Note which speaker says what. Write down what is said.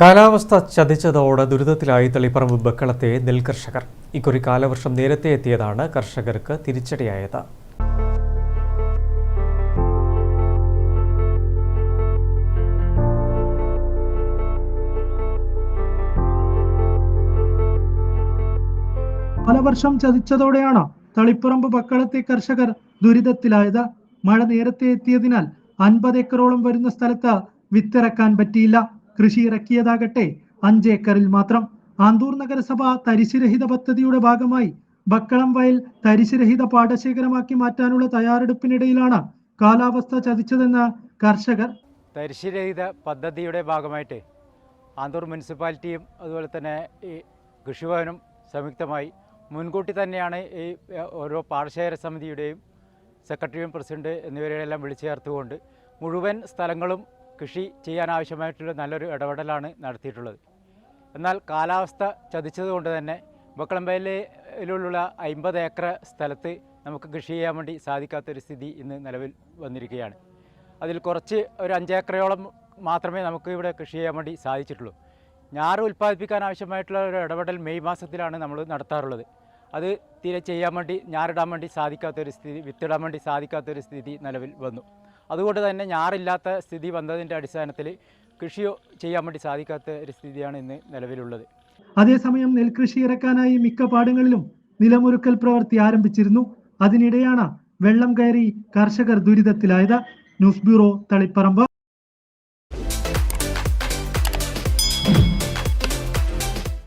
Speaker 1: കാലാവസ്ഥ ചതിച്ചതോടെ ദുരിതത്തിലായി തളിപ്പറമ്പ് ബക്കളത്തെ നെൽകർഷകർ. ഇക്കുറി കാലവർഷം നേരത്തെ എത്തിയതാണ് കർഷകർക്ക് തിരിച്ചടിയായത്.
Speaker 2: കാലവർഷം ചതിച്ചതോടെയാണ് തളിപ്പറമ്പ് ബക്കളത്തെ കർഷകർ ദുരിതത്തിലായത്. മഴ നേരത്തെ എത്തിയതിനാൽ അൻപത് ഏക്കറോളം വരുന്ന സ്ഥലത്ത് വിത്തിറക്കാൻ പറ്റിയില്ല. കൃഷി ഇറക്കിയതാകട്ടെ അഞ്ച് ഏക്കറിൽ മാത്രം ആന്തൂർ നഗരസഭ തരിശുരഹിത പദ്ധതിയുടെ ഭാഗമായി ബക്കളം വയൽ തരിശുരഹിത പാടശേഖരമാക്കി മാറ്റാനുള്ള തയ്യാറെടുപ്പിനിടയിലാണ് കാലാവസ്ഥ ചതിച്ചതെന്ന് കർഷകർ
Speaker 3: തരിശുരഹിത പദ്ധതിയുടെ ഭാഗമായിട്ട് ആന്തൂർ മുനിസിപ്പാലിറ്റിയും അതുപോലെ തന്നെ ഈ കൃഷിഭവനും സംയുക്തമായി മുൻകൂട്ടി തന്നെയാണ് ഈ ഓരോ പാടശേഖര സമിതിയുടെയും സെക്രട്ടറിയും പ്രസിഡന്റ് എന്നിവരെയെല്ലാം വിളിച്ചു ചേർത്തുകൊണ്ട് മുഴുവൻ സ്ഥലങ്ങളും കൃഷി ചെയ്യാനാവശ്യമായിട്ടുള്ള നല്ലൊരു ഇടപെടലാണ് നടത്തിയിട്ടുള്ളത്. എന്നാൽ കാലാവസ്ഥ ചതിച്ചതുകൊണ്ട് തന്നെ ബക്കളമ്പയിലുള്ള അമ്പത് ഏക്കർ സ്ഥലത്ത് നമുക്ക് കൃഷി ചെയ്യാൻ വേണ്ടി സാധിക്കാത്തൊരു സ്ഥിതി ഇന്ന് നിലവിൽ വന്നിരിക്കുകയാണ്. അതിൽ കുറച്ച് ഒരു അഞ്ചേക്കറയോളം മാത്രമേ നമുക്ക് ഇവിടെ കൃഷി ചെയ്യാൻ വേണ്ടി സാധിച്ചിട്ടുള്ളൂ. ഞാറ് ഉൽപ്പാദിപ്പിക്കാൻ ആവശ്യമായിട്ടുള്ള ഒരു ഇടപെടൽ മെയ് മാസത്തിലാണ് നമ്മൾ നടത്താറുള്ളത്. അത് തീരെ ചെയ്യാൻ വേണ്ടി ഞാറിടാൻ വേണ്ടി സാധിക്കാത്തൊരു സ്ഥിതി വിത്തിടാൻ വേണ്ടി സാധിക്കാത്തൊരു സ്ഥിതി നിലവിൽ വന്നു. അതുകൊണ്ട് തന്നെ ഞാറില്ലാത്ത സ്ഥിതി വന്നതിന്റെ അടിസ്ഥാനത്തിൽ കൃഷി ചെയ്യാൻ വേണ്ടി സാധിക്കാത്ത ഒരു സ്ഥിതിയാണ് ഇന്ന് നിലവിലുള്ളത്.
Speaker 2: അതേസമയം നെൽകൃഷി ഇറക്കാനായി മിക്ക പാടങ്ങളിലും നിലമൊരുക്കൽ പ്രവൃത്തി ആരംഭിച്ചിരുന്നു. അതിനിടെയാണ് വെള്ളം കയറി കർഷകർ ദുരിതത്തിലായത്. News bureau Taliparamba.